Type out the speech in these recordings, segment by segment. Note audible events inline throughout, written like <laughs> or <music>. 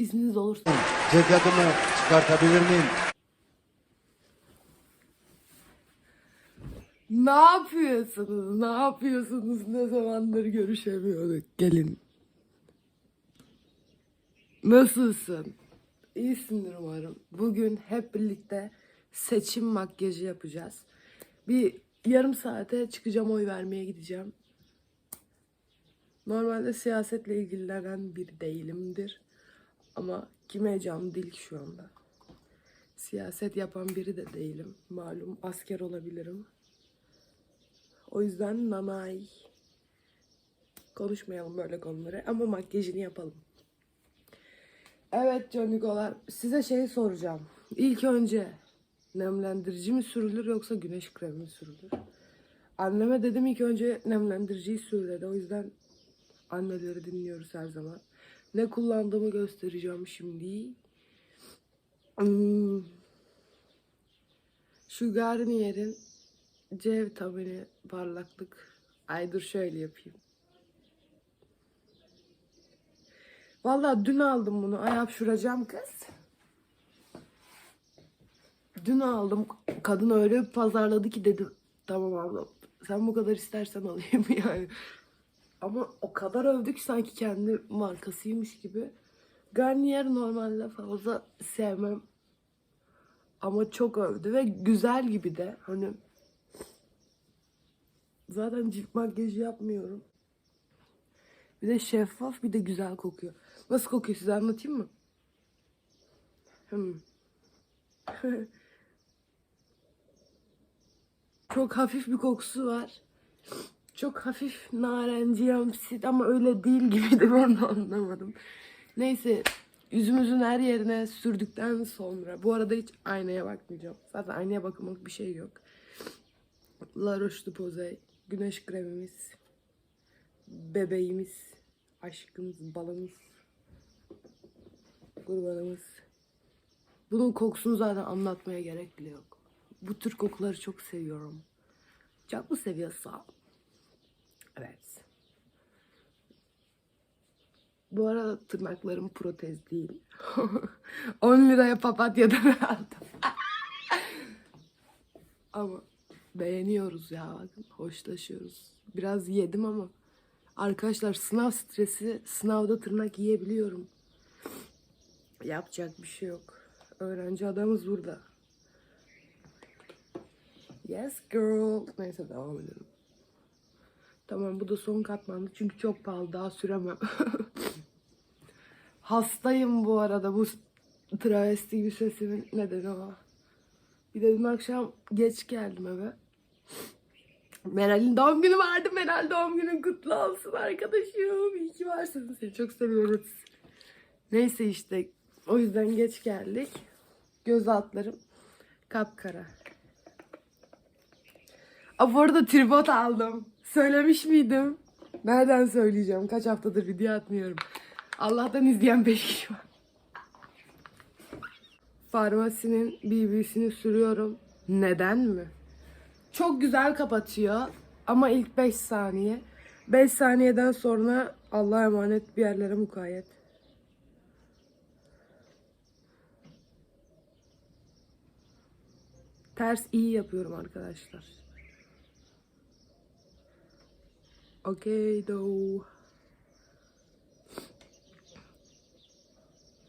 İzniniz olursa. Ceketimi çıkartabilir miyim? Ne yapıyorsunuz? Ne yapıyorsunuz? Ne zamandır görüşemiyorduk. Gelin. Nasılsın? İyisindir umarım. Bugün hep birlikte seçim makyajı yapacağız. Bir yarım saate çıkacağım oy vermeye gideceğim. Normalde siyasetle ilgilenen biri değilimdir. Ama kime heyecanlı değil ki şu anda. Siyaset yapan biri de değilim. Malum asker olabilirim. O yüzden nanay. Konuşmayalım böyle konuları ama makyajını yapalım. Evet Canigolar size şey soracağım. İlk önce nemlendirici mi sürülür yoksa güneş kremi mi sürülür? Anneme dedim ilk önce nemlendiriciyi sür dedi. O yüzden anneleri dinliyoruz her zaman. Ne kullandığımı göstereceğim şimdi. Hmm. Şu Garnier'in C vitamini parlaklık. Ay dur şöyle yapayım. Vallahi dün aldım bunu. Ay hapşuracağım kız. Dün aldım. Kadın öyle bir pazarladı ki dedim. Tamam abla sen bu kadar istersen alayım <laughs> yani. Ama o kadar övdü ki sanki kendi markasıymış gibi. Garnier normalde fazla sevmem. Ama çok övdü ve güzel gibi de. Hani zaten cilt makyajı yapmıyorum. Bir de şeffaf bir de güzel kokuyor. Nasıl kokuyor size anlatayım mı? Hmm. <laughs> Çok hafif bir kokusu var. Çok hafif narenciyemsi ama öyle değil gibi de ben de anlamadım. Neyse yüzümüzün her yerine sürdükten sonra bu arada hiç aynaya bakmayacağım. Zaten aynaya bakılmak bir şey yok. La Roche-Posay güneş kremimiz, bebeğimiz, aşkımız, balımız, kurbanımız. Bunun kokusunu zaten anlatmaya gerek bile yok. Bu tür kokuları çok seviyorum. Çok mu seviyorsun? Evet. Bu arada tırnaklarım protez değil. <laughs> 10 liraya papatyadan aldım. <laughs> ama beğeniyoruz ya bakın hoşlaşıyoruz. Biraz yedim ama arkadaşlar sınav stresi sınavda tırnak yiyebiliyorum. Yapacak bir şey yok. Öğrenci adamız burada. Yes girl. Neyse devam edelim. Tamam bu da son katmandı çünkü çok pahalı daha süremem. <laughs> Hastayım bu arada bu travesti gibi sesimin nedeni o. Bir de dün akşam geç geldim eve. Meral'in doğum günü vardı. Meral doğum günün kutlu olsun arkadaşım. İyi ki varsın. Seni çok seviyoruz. Neyse işte o yüzden geç geldik. Göz altlarım kapkara. Aa, bu arada tripod aldım. Söylemiş miydim? Nereden söyleyeceğim? Kaç haftadır video atmıyorum. Allah'tan izleyen 5 kişi var. Farmasinin BB'sini sürüyorum. Neden mi? Çok güzel kapatıyor ama ilk 5 saniye. 5 saniyeden sonra Allah'a emanet bir yerlere mukayyet. Ters iyi yapıyorum arkadaşlar. Okey though.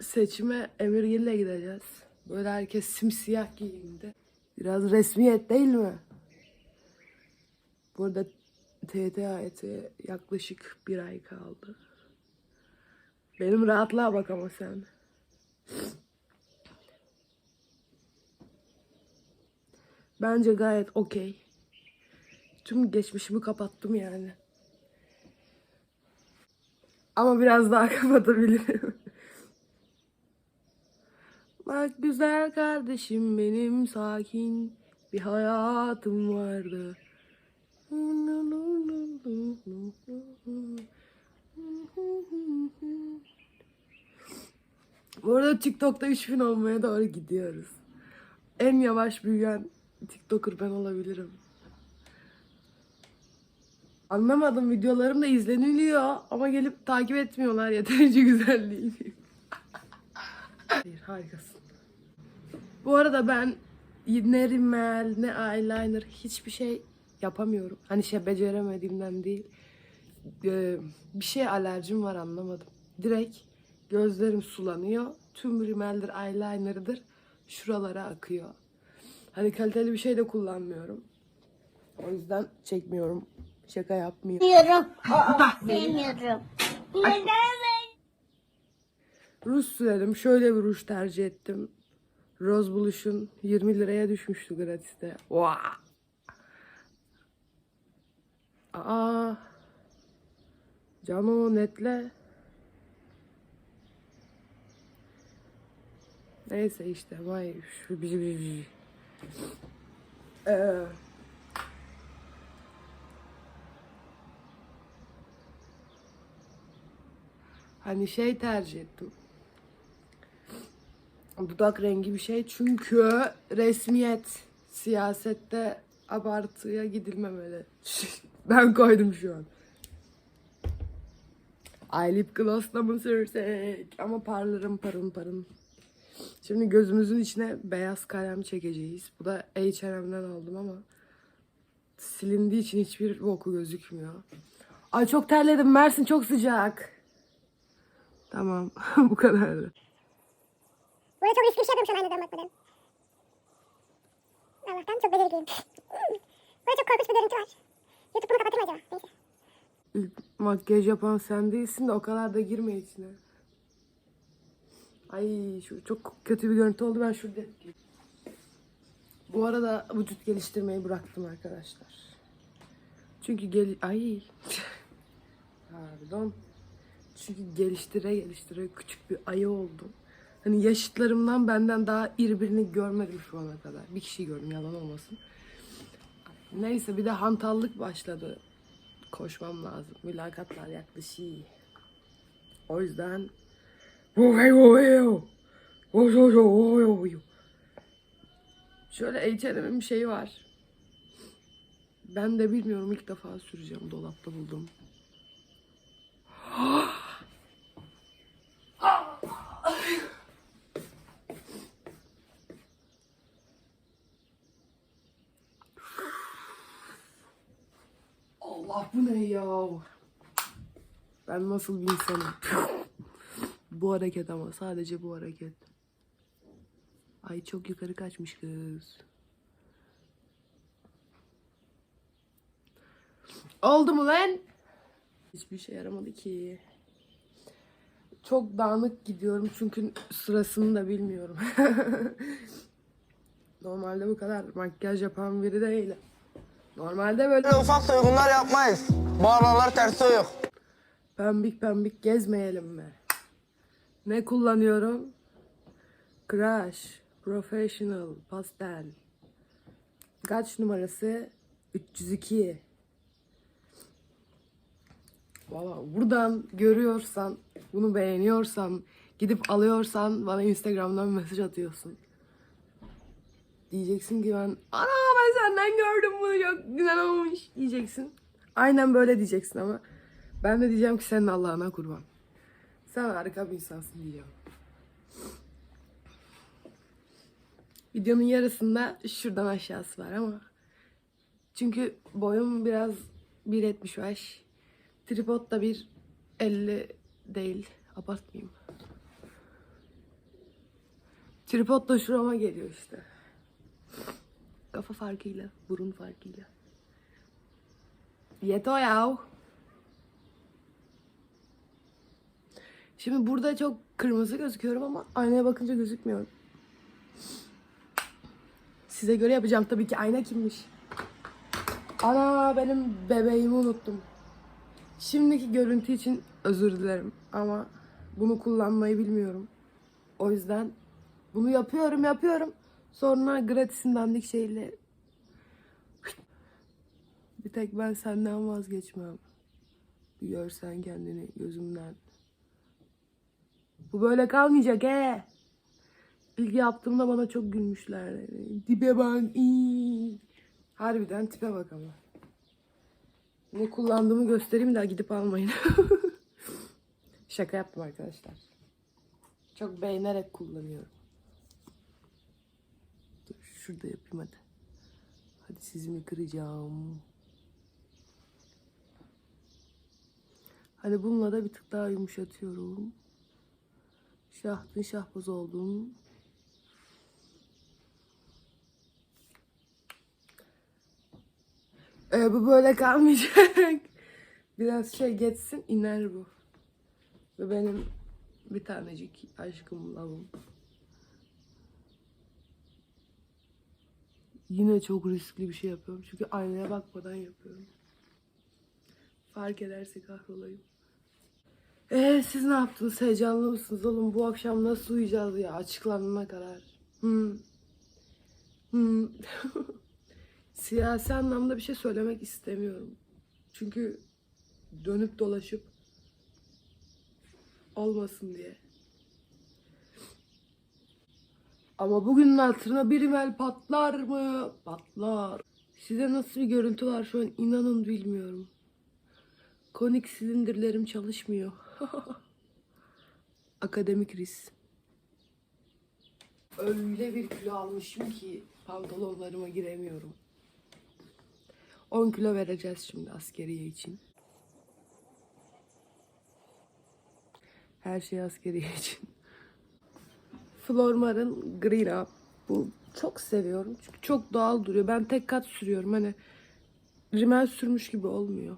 Seçime Emirgil'le gideceğiz. Böyle herkes simsiyah giyimde. Biraz resmiyet değil mi? Burada TTAET'e yaklaşık bir ay kaldı. Benim rahatlığa bak ama sen. Bence gayet okey. Tüm geçmişimi kapattım yani. Ama biraz daha <laughs> kapatabilirim. Bak güzel kardeşim benim sakin bir hayatım vardı. Bu arada TikTok'ta 3000 olmaya doğru gidiyoruz. En yavaş büyüyen TikToker ben olabilirim. Anlamadım videolarım da izleniliyor ama gelip takip etmiyorlar yeterince güzel değil. Hayır, harikasın. Bu arada ben ne rimel ne eyeliner hiçbir şey yapamıyorum. Hani şey beceremediğimden değil. Ee, bir şey alerjim var anlamadım. Direkt gözlerim sulanıyor. Tüm rimeldir, eyeliner'dır. Şuralara akıyor. Hani kaliteli bir şey de kullanmıyorum. O yüzden çekmiyorum. Şaka yapmıyorum. Bilmiyorum. Bilmiyorum. Neden Ruj sürelim. Şöyle bir ruj tercih ettim. Rose Blush'un 20 liraya düşmüştü gratis'te. Vaa! Aa! Cano netle. Neyse işte. Vay şu bizi bizi. Ee, hani şey tercih ettim. Dudak rengi bir şey çünkü resmiyet siyasette abartıya gidilmemeli. <laughs> ben koydum şu an. Eye lip gloss'la mı sürsek? Ama parlarım parın parın. Şimdi gözümüzün içine beyaz kalem çekeceğiz. Bu da H&M'den aldım ama silindiği için hiçbir boku gözükmüyor. Ay çok terledim. Mersin çok sıcak. Tamam. <laughs> Bu kadardı. Burada çok riskli bir şey yapıyorum şu an aynadan bakmadan. Allah'tan çok becerikliyim. Burada çok korkunç bir görüntü var. YouTube bunu kapatır mı acaba? Neyse. Makyaj yapan sen değilsin de o kadar da girme içine. Ay şu çok kötü bir görüntü oldu ben şurada. Bu arada vücut geliştirmeyi bıraktım arkadaşlar. Çünkü gel ay <laughs> pardon. Çünkü geliştire geliştire küçük bir ayı oldum. Hani yaşıtlarımdan benden daha iri birini görmedim şu ana kadar. Bir kişi gördüm yalan olmasın. Neyse bir de hantallık başladı. Koşmam lazım. Mülakatlar yaklaşıyor. O yüzden Şöyle H&M'in bir şeyi var. Ben de bilmiyorum ilk defa süreceğim. Dolapta buldum. Allah bu ne ya? Ben nasıl bir insanım? bu hareket ama sadece bu hareket. Ay çok yukarı kaçmış kız. Oldu mu lan? Hiçbir şey yaramadı ki. Çok dağınık gidiyorum çünkü sırasını da bilmiyorum. <laughs> Normalde bu kadar makyaj yapan biri değilim. Normalde böyle ufak soygunlar yapmayız. Bu aralar ters soyuk. pembik pembik gezmeyelim mi? Ne kullanıyorum? Crush, Professional, Pastel. Kaç numarası? 302. Valla buradan görüyorsan, bunu beğeniyorsan, gidip alıyorsan bana Instagram'dan mesaj atıyorsun. Diyeceksin ki ben, ana ben senden gördüm bunu çok güzel olmuş diyeceksin. Aynen böyle diyeceksin ama ben de diyeceğim ki senin Allah'ına kurban. Sen harika bir insansın diyeceğim. Videonun yarısında şuradan aşağısı var ama çünkü boyum biraz 1.75. Tripod da 1.50 değil. Abartmayayım. Tripod da şurama geliyor işte. Kafa farkıyla, burun farkıyla. Yeto yav. Şimdi burada çok kırmızı gözüküyorum ama aynaya bakınca gözükmüyorum. Size göre yapacağım tabii ki ayna kimmiş? Ana benim bebeğimi unuttum. Şimdiki görüntü için özür dilerim ama bunu kullanmayı bilmiyorum. O yüzden bunu yapıyorum yapıyorum. Sonra gratisin dandik şeyle bir tek ben senden vazgeçmem. Bir görsen kendini gözümden. Bu böyle kalmayacak he. İlk yaptığımda bana çok gülmüşler. Dibe bak. iyi. Harbiden tipe bak ama. Ne kullandığımı göstereyim de gidip almayın. <laughs> Şaka yaptım arkadaşlar. Çok beğenerek kullanıyorum. Şurada yapayım hadi. Hadi sizimi kıracağım. Hadi bununla da bir tık daha yumuşatıyorum. Şahtın şahbaz oldum. Ee, bu böyle kalmayacak. <laughs> Biraz şey geçsin iner bu. Ve benim bir tanecik aşkım lavım. Yine çok riskli bir şey yapıyorum. Çünkü aynaya bakmadan yapıyorum. Fark ederse kahrolayım. Ee, siz ne yaptınız? Heyecanlı mısınız oğlum? Bu akşam nasıl uyuyacağız ya? Açıklanana kadar. Hmm. Hmm. <laughs> Siyasi anlamda bir şey söylemek istemiyorum. Çünkü dönüp dolaşıp olmasın diye. Ama bugünün hatırına bir rimel patlar mı? Patlar. Size nasıl bir görüntü var şu an inanın bilmiyorum. Konik silindirlerim çalışmıyor. <laughs> Akademik risk. Öyle bir kilo almışım ki pantolonlarıma giremiyorum. 10 kilo vereceğiz şimdi askeriye için. Her şey askeriye <laughs> için. Flormar'ın Up. Bu çok seviyorum çünkü çok doğal duruyor. Ben tek kat sürüyorum hani rimel sürmüş gibi olmuyor.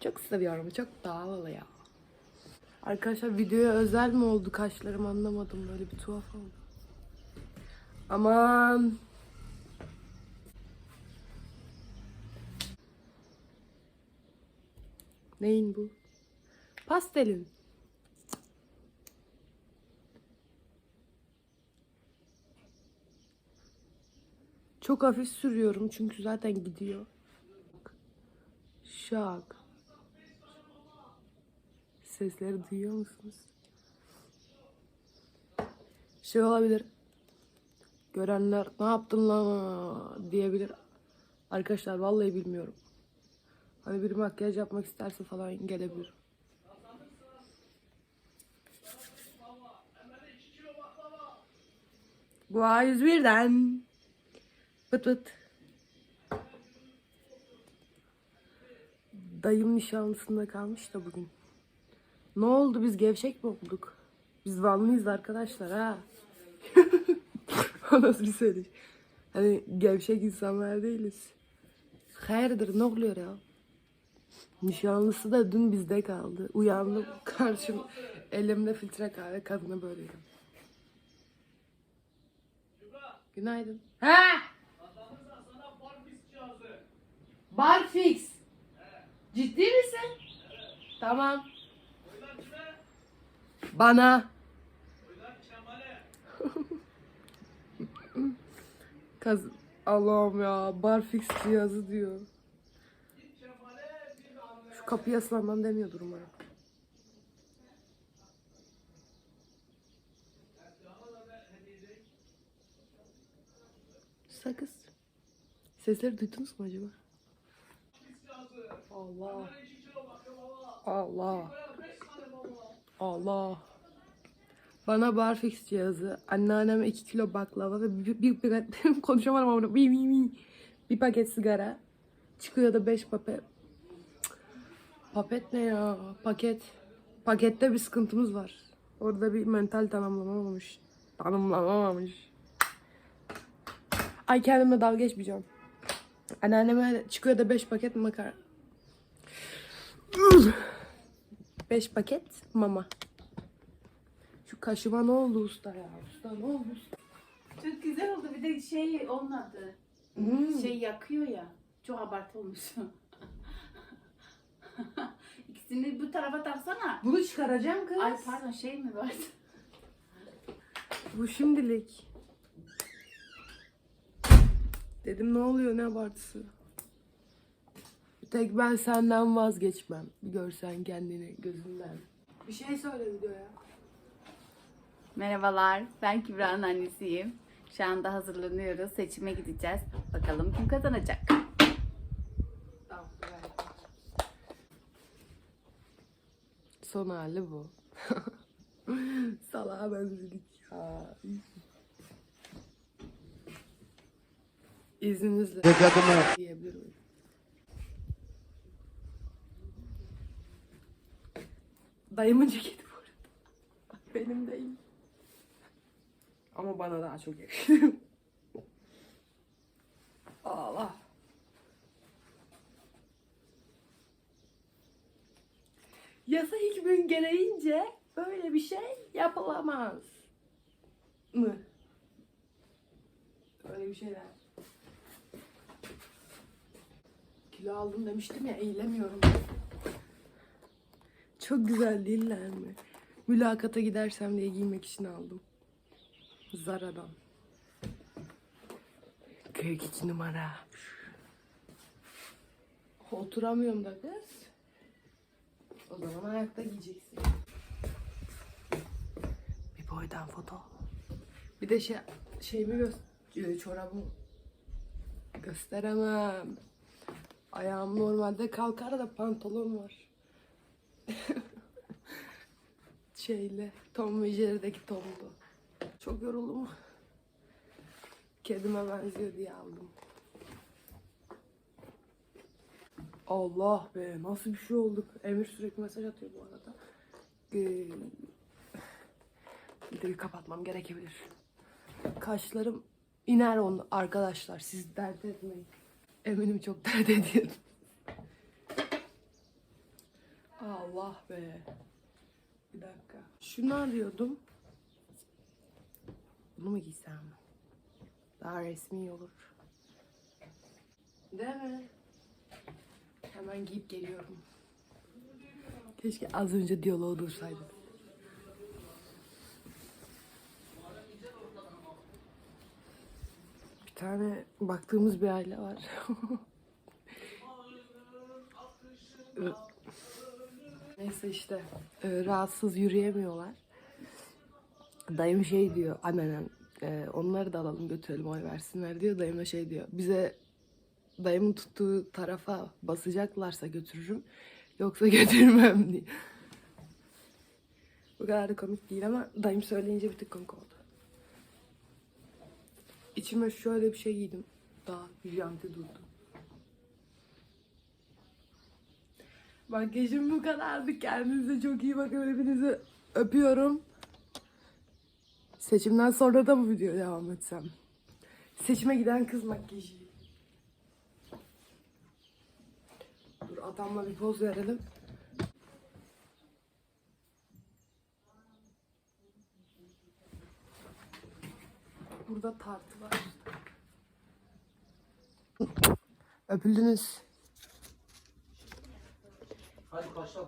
Çok seviyorum. Çok doğal ya. Arkadaşlar videoya özel mi oldu kaşlarım anlamadım. Böyle bir tuhaf oldu. Aman. Neyin bu? Pastelin. Çok hafif sürüyorum çünkü zaten gidiyor. Şak. Sesleri duyuyor musunuz? Şey olabilir. Görenler ne yaptın lan diyebilir. Arkadaşlar vallahi bilmiyorum. Hani bir makyaj yapmak isterse falan gelebilir. Bu A101'den. Pıt pıt. Dayım nişanlısında kalmış da bugün. Ne oldu biz gevşek mi olduk? Biz Vanlıyız arkadaşlar ha. <laughs> o nasıl bir söyleyiş? Hani gevşek insanlar değiliz. Hayırdır ne oluyor ya? Nişanlısı da dün bizde kaldı. Uyandım <laughs> karşım elimde filtre kahve kadına böyleydim. Günaydın. Ha? Barfix. Ciddi misin? Tamam. Bana. Kaz Allah'ım ya barfix cihazı diyor. Şu kapıya ıslanmam demiyordur umarım. Sakız. Sesleri duydunuz mu acaba? Allah. Allah. Allah. Bana barfix cihazı, anneanneme 2 kilo baklava ve bir, bir, bir, <laughs> konuşamadım ama bir, bir, bir, bir paket sigara. Çıkıyor da 5 paket. Cık. Papet ne ya? Paket. Pakette bir sıkıntımız var. Orada bir mental tanımlanamamış. Tanımlanamamış. Ay kendimle dalga geçmeyeceğim. Anneanneme çıkıyor da 5 paket makar. 5 paket mama. Şu kaşıma ne oldu usta ya? Usta ne oldu usta? Çok güzel oldu. Bir de şey onun adı. Hmm. Şey yakıyor ya. Çok abartı olmuş. <laughs> İkisini bu tarafa taksana. Bunu çıkaracağım kız. Ay pardon şey mi var? Bu şimdilik. Dedim ne oluyor ne abartısı. Tek ben senden vazgeçmem. Bir görsen kendini gözünden. Bir şey söyle videoya. Merhabalar. Ben Kübra'nın annesiyim. Şu anda hazırlanıyoruz. Seçime gideceğiz. Bakalım kim kazanacak? Tamam. Son hali bu. <laughs> Salağa benzedik ya. İzninizle Ceketimi diyebilir miyim? Dayımın ceketi bu arada. Benim değil. Ama bana daha çok yakışıyor. Allah. Yasa hükmün gereğince böyle bir şey yapılamaz. Mı? Öyle bir şeyler. Kilo aldım demiştim ya eğilemiyorum. Çok güzel değiller mi? Mülakata gidersem diye giymek için aldım. Zara'dan. 42 numara. Oturamıyorum da kız. O zaman ayakta giyeceksin. Bir boydan foto. Bir de şey, şeyimi göster, çorabımı gösteremem. Ayağım normalde kalkar da pantolon var. <laughs> Şeyle, Tom ve Jerry'deki Tom'du. Çok yoruldum. Kedime benziyor diye aldım. Allah be nasıl bir şey olduk. Emir sürekli mesaj atıyor bu arada. Ee, videoyu kapatmam gerekebilir. Kaşlarım iner onu arkadaşlar. Siz dert etmeyin. Eminim çok dert ediyorum. Allah be. Bir dakika. Şunu arıyordum. Bunu mu giysem? Daha resmi olur. Değil mi? Hemen giyip geliyorum. Keşke az önce diyaloğu dursaydım. Bir tane baktığımız bir aile var. <laughs> Neyse işte e, rahatsız yürüyemiyorlar. Dayım şey diyor anneannem e, onları da alalım götürelim oy versinler diyor. Dayım da şey diyor bize dayımın tuttuğu tarafa basacaklarsa götürürüm yoksa <laughs> götürmem diyor. Bu kadar da komik değil ama dayım söyleyince bir tık komik oldu. İçime şöyle bir şey giydim. Daha janti durdu. Makyajım bu kadardı. Kendinize çok iyi bakın. Hepinizi öpüyorum. Seçimden sonra da mı video devam etsem? Seçime giden kız makyajı. Dur adamla bir poz verelim. Burada tartı var. Öpüldünüz. Hadi başla.